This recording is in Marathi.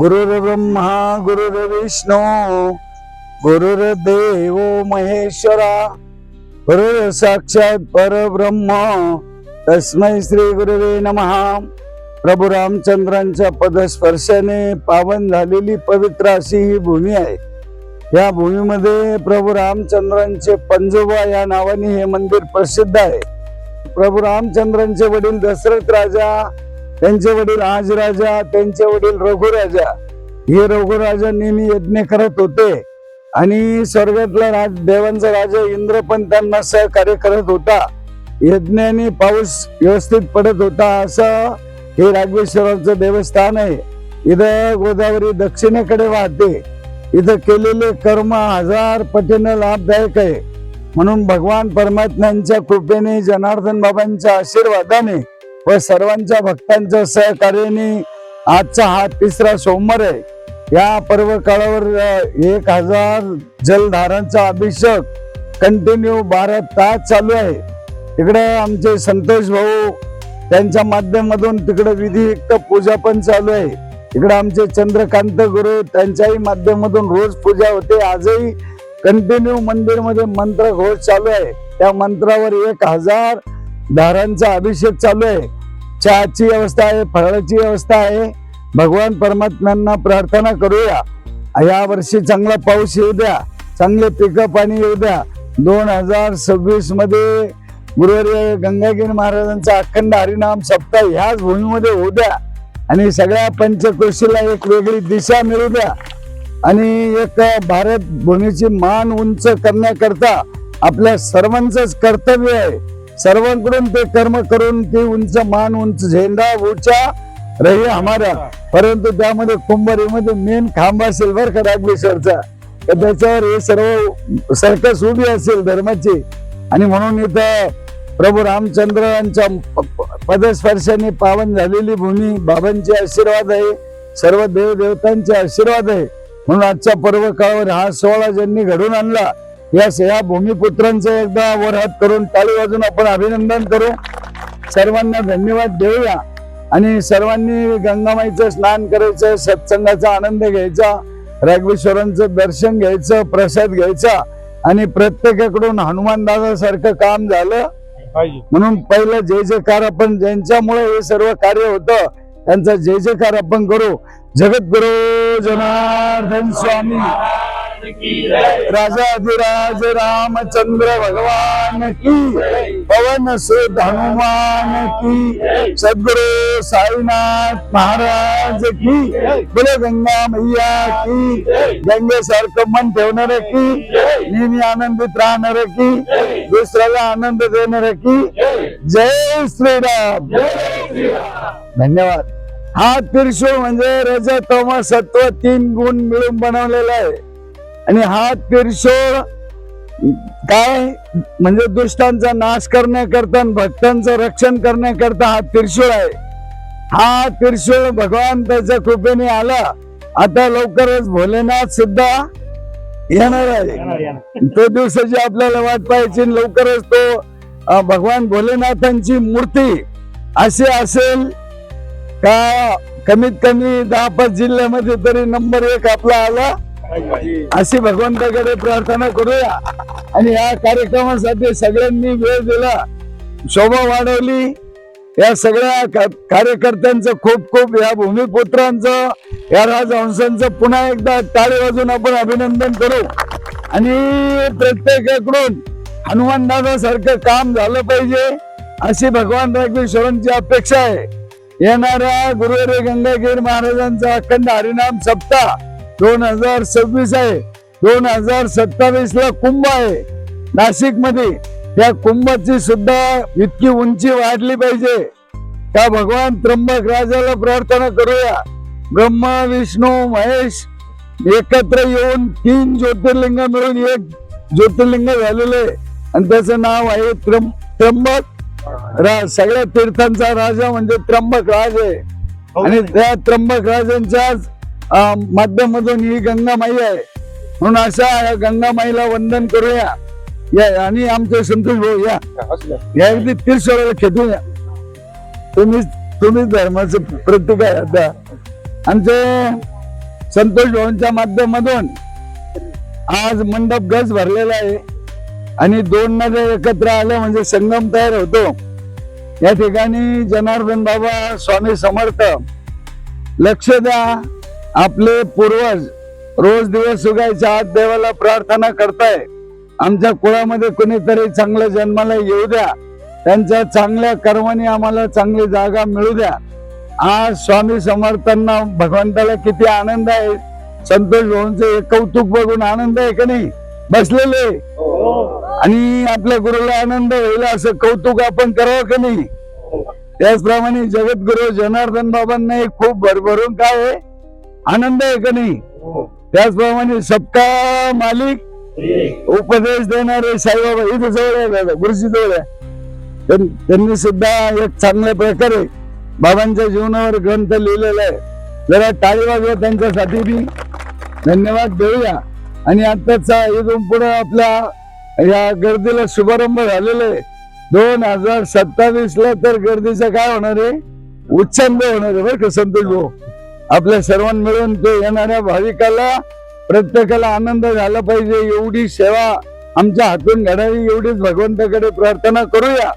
गुरुर्ब्रह्मा गुरुर्विष्णू गुरुर्देव महेश्वरा गुरुर साक्षात परब्रह्म. तस्मै श्री गुरुवे नमहा प्रभू रामचंद्रांच्या पदस्पर्शाने पावन झालेली पवित्र अशी ही भूमी आहे. या भूमीमध्ये प्रभू रामचंद्रांचे पंजोबा या नावाने हे मंदिर प्रसिद्ध आहे. प्रभू रामचंद्रांचे वडील दशरथ राजा त्यांचे वडील आजराजा त्यांचे वडील रघुराजा. हे रघुराजा नेहमी यज्ञ करत होते. आणि स्वर्गातला राज देवांचा राजा इंद्र पण त्यांना सहकार्य करत होता. यज्ञाने पाऊस व्यवस्थित पडत होता. असं हे राघवेश्वराचं देवस्थान आहे. इथं गोदावरी दक्षिणेकडे वाहते. इथं केलेले कर्म हजार पटीनं लाभदायक आहे. म्हणून भगवान परमात्म्यांच्या कृपेने जनार्दन बाबांच्या आशीर्वादाने व सर्वांच्या भक्तांच्या सहकार्याने आजचा हा तिसरा सोमवार आहे. या पर्व काळावर एक हजार जलधारांचा अभिषेक कंटिन्यू बारा तास चालू आहे. तिकडे आमचे संतोष भाऊ त्यांच्या माध्यमातून तिकडे विधियुक्त पूजा पण चालू आहे. इकडे आमचे चंद्रकांत गुरु त्यांच्याही माध्यमातून रोज पूजा होते. आजही कंटिन्यू मंदिरमध्ये मंत्र घोष चालू आहे. त्या मंत्रावर एक हजार धारांचा अभिषेक चालू आहे. चहाची व्यवस्था आहे फळाची व्यवस्था आहे. भगवान परमात्म्यांना प्रार्थना करूया. या वर्षी चांगला पाऊस येऊ द्या चांगले पिकं पाणी येऊ द्या. दोन हजार सव्वीसमध्ये गुरुवारी गंगागिरी महाराजांचा अखंड हरिनाम सप्ताह ह्याच भूमीमध्ये होऊ द्या. आणि सगळ्या पंचकृषीला एक वेगळी दिशा मिळू द्या. आणि एक भारत भूमीची मान उंच करण्याकरता आपल्या सर्वांचंच कर्तव्य आहे. सर्वांकडून ते कर्म करून ती उंच मान उंच झेंडा उचा रही हमारा. परंतु त्यामध्ये कुंभारीमध्ये मेन खांब असेल बरं का रागवेश्वरचा तर त्याच्यावर हे सर्व सर्कस उभी असेल धर्माची. आणि म्हणून इथं प्रभू रामचंद्र यांच्या प- पदस्पर्शाने पावन झालेली भूमी बाबांचे आशीर्वाद आहे. सर्व देवदेवतांचे आशीर्वाद आहे. म्हणून आजच्या पर्व काळावर हा सोहळा ज्यांनी घडून आणला या या भूमिपुत्रांचं एकदा वर हात करून टाळी वाजून आपण अभिनंदन करू. सर्वांना धन्यवाद देऊया. आणि सर्वांनी गंगामाईचं स्नान करायचं सत्संगाचा आनंद घ्यायचा राघवेश्वरांचं दर्शन घ्यायचं प्रसाद घ्यायचा आणि प्रत्येकाकडून हनुमान दादा सारखं काम झालं. म्हणून पहिलं जय जयकार आपण ज्यांच्यामुळे हे सर्व कार्य होतं त्यांचा जय जयकार आपण करू. जगद्गुरु जनार्दन स्वामी. राजा अधिराज रामचंद्र भगवान की पवन सुत हनुमान की सदगुरु साईनाथ महाराज की बोले गंगा मैया की गंगेसारखं मन ठेवणार की नेहमी आनंदित राहणार की दुसऱ्याला आनंद देणार की जय श्रीराम. धन्यवाद. हा त्रिशूळ म्हणजे रज तम सत्व तीन गुण मिळून बनवलेला आहे. आणि हा त्रिशूळ काय? म्हणजे दुष्टांचा नाश करण्याकरता आणि भक्तांचं रक्षण करण्याकरता हा त्रिशूळ आहे. हा त्रिशूळ भगवान त्याच्या कृपेने आला. आता लवकरच भोलेनाथ सुद्धा येणार आहे. तो दिवसाची आपल्याला वाट पाहायची लवकरच तो भगवान भोलेनाथांची मूर्ती अशी असेल का? कमीत कमी दहा पाच जिल्ह्यामध्ये तरी नंबर एक आपला आला. अशी भगवंताकडे प्रार्थना करूया. आणि या कार्यक्रमासाठी सगळ्यांनी वेळ दिला. शोभा वाढवली. या सगळ्या का- कार्यकर्त्यांचं खूप खूप या भूमिपुत्रांचं या राजहंसांचं पुन्हा एकदा टाळी वाजून आपण अभिनंदन करू. आणि प्रत्येकाकडून हनुमान दादा सारखं काम झालं पाहिजे अशी भगवान राघवेश्वरांची अपेक्षा आहे. येणाऱ्या गुरुवारी गंगागीर महाराजांचा अखंड हरिनाम सप्ताह दोन हजार सव्वीस आहे. दोन हजार सत्तावीस ला कुंभ आहे. नाशिकमध्ये त्या कुंभाची सुद्धा इतकी उंची वाढली पाहिजे. त्या भगवान त्र्यंबक राजाला प्रार्थना करूया. ब्रह्मा विष्णू महेश एकत्र येऊन तीन ज्योतिर्लिंग मिळून एक ज्योतिर्लिंग झालेलं आहे. आणि त्याचं नाव आहे त्र्यं- त्र्यंबक. रा- सगळ्या तीर्थांचा राजा म्हणजे त्र्यंबक राज आहे. आणि त्या त्र्यंबक राजांच्याच माध्यमातून ही गंगामाई आहे. म्हणून अशा या गंगामाईला वंदन करूया. या आणि आमचे संतोष भाऊ या. या अगदी तीर्थ खेटून या. तुम्ही तुम्ही धर्माचं प्रतीक आहे आता. आमचे संतोष भाऊंच्या माध्यमातून आज मंडप गज भरलेला आहे. आणि दोन नद्या एकत्र आल्या म्हणजे संगम तयार होतो. या ठिकाणी जनार्दन बाबा स्वामी समर्थ. लक्ष द्या. आपले पूर्वज रोज दिवस उगायच्या आत देवाला प्रार्थना करताय. आमच्या कुळामध्ये कोणीतरी चांगल्या जन्माला येऊ द्या. त्यांच्या चांगल्या कर्माने आम्हाला चांगली जागा मिळू द्या. आज स्वामी समर्थांना भगवंताला किती आनंद आहे. संतोष भाऊंचे हे कौतुक बघून आनंद आहे का नाही? बसलेले. आणि आपल्या गुरुला आनंद होईल असं कौतुक आपण करावं का नाही? त्याचप्रमाणे जगद्गुरु जनार्दन बाबांना एक खूप भरभरून काय आहे? आनंद आहे का नाही? त्याचप्रमाणे सबका मालिक उपदेश देणारे साईबाबा इथे जवळ आहे गुरुजी जवळ आहे. त्यां- त्यांनी सुद्धा एक चांगल्या प्रकारे बाबांच्या जीवनावर ग्रंथ लिहिलेला आहे. जरा टाळी वाजवा त्यांच्यासाठी बी. धन्यवाद देऊया. आणि आताच इथून पुढे आपल्या या गर्दीला शुभारंभ झालेला आहे. दोन हजार सत्तावीस ला तर गर्दीचं काय होणार आहे? उच्चांब होणार आहे बरं का संतोष भाऊ? आपल्या सर्वांना मिळून ते येणाऱ्या भाविकाला प्रत्येकाला आनंद झाला पाहिजे. एवढी सेवा आमच्या हातून घडावी एवढीच भगवंताकडे प्रार्थना करूया.